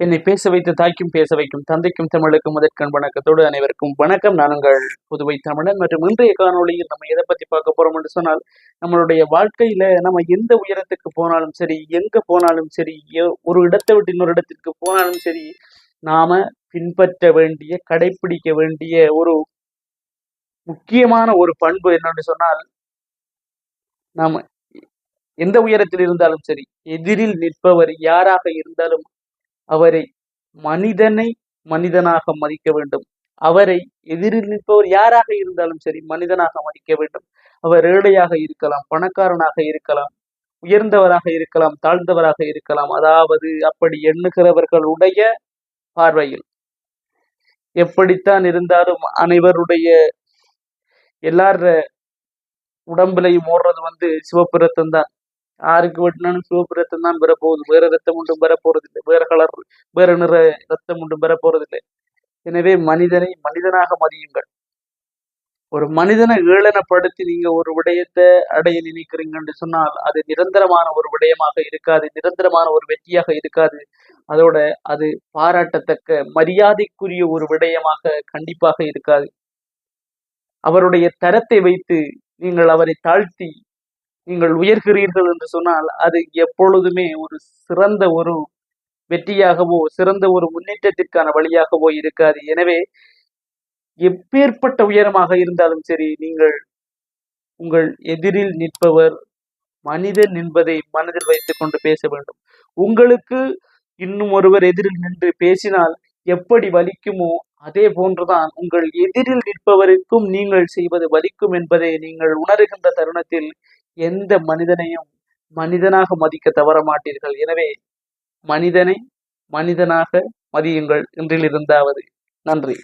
என்னை பேச வைத்து தாய்க்கும் பேச வைக்கும் தந்தைக்கும் தமிழுக்கும் முதற்கண் வணக்கத்தோடு அனைவருக்கும் வணக்கம். நானுங்கள் புதுவை தமிழன் மற்றும் இன்றைய காணொலியில் நம்ம எதை பத்தி பார்க்க போறோம் என்று சொன்னால் நம்மளுடைய வாழ்க்கையில நம்ம எந்த உயரத்துக்கு போனாலும் சரி எங்க போனாலும் சரி எ- ஒரு இடத்தை விட்டு இன்னொரு இடத்திற்கு போனாலும் சரி நாம பின்பற்ற வேண்டிய கடைபிடிக்க வேண்டிய ஒரு முக்கியமான ஒரு பண்பு என்னன்னு சொன்னால் நாம எந்த உயரத்தில் இருந்தாலும் சரி எதிரில் நிற்பவர் யாராக இருந்தாலும் அவரை மனிதனை மனிதனாக மதிக்க வேண்டும். அவரை எதிரில் நிற்பவர் யாராக இருந்தாலும் சரி மனிதனாக மதிக்க வேண்டும். அவர் ஏழையாக இருக்கலாம் பணக்காரனாக இருக்கலாம் உயர்ந்தவராக இருக்கலாம் தாழ்ந்தவராக இருக்கலாம். அதாவது அப்படி எண்ணுகிறவர்களுடைய பார்வையில். எப்படித்தான் இருந்தாலும் அனைவருடைய எல்லார உடம்புலையும் ஓடுறது வந்து சிவப்பு ரத்தம் தான் யாருக்கு வெட்டினாலும் சிவப்பு ரத்தம் தான் பெறப்போகுது வேற ரத்தம் ஒன்றும் பெறப்போறது இல்லை வேற கலர் வேற நிற ரத்தம் ஒன்றும் பெறப்போறது இல்லை எனவே மனிதனை மனிதனாக மதியுங்கள் ஒரு மனிதனை ஏளனப்படுத்தி நீங்க ஒரு விடயத்தை அடைய நினைக்கிறீங்கன்னு சொன்னால் அது நிரந்தரமான ஒரு விடயமாக இருக்காது நிரந்தரமான ஒரு வெற்றியாக இருக்காது அதோட அது பாராட்டத்தக்க மரியாதைக்குரிய ஒரு விடயமாக கண்டிப்பாக இருக்காது அவருடைய தரத்தை வைத்து நீங்கள் அவரை தாழ்த்தி நீங்கள் உயர்கிறீர்கள் என்று சொன்னால் அது எப்பொழுதுமே ஒரு சிறந்த ஒரு வெற்றியாகவோ சிறந்த ஒரு முன்னேற்றத்திற்கான வழியாகவோ இருக்காது. எனவே எப்பேற்பட்ட உயரமாக இருந்தாலும் சரி நீங்கள் உங்கள் எதிரில் நிற்பவர் மனிதன் என்பதை மனதில் வைத்துக் கொண்டு பேச வேண்டும். உங்களுக்கு இன்னும் ஒருவர் எதிரில் நின்று பேசினால் எப்படி வலிக்குமோ அதே போன்றுதான் உங்கள் எதிரில் நிற்பவருக்கும் நீங்கள் செய்வது வலிக்கும் என்பதை நீங்கள் உணர்கின்ற தருணத்தில் எந்த மனிதனையும் மனிதனாக மதிக்க தவற மாட்டீர்கள். எனவே மனிதனை மனிதனாக மதியுங்கள். இன்றிலிருந்தாவது. நன்றி.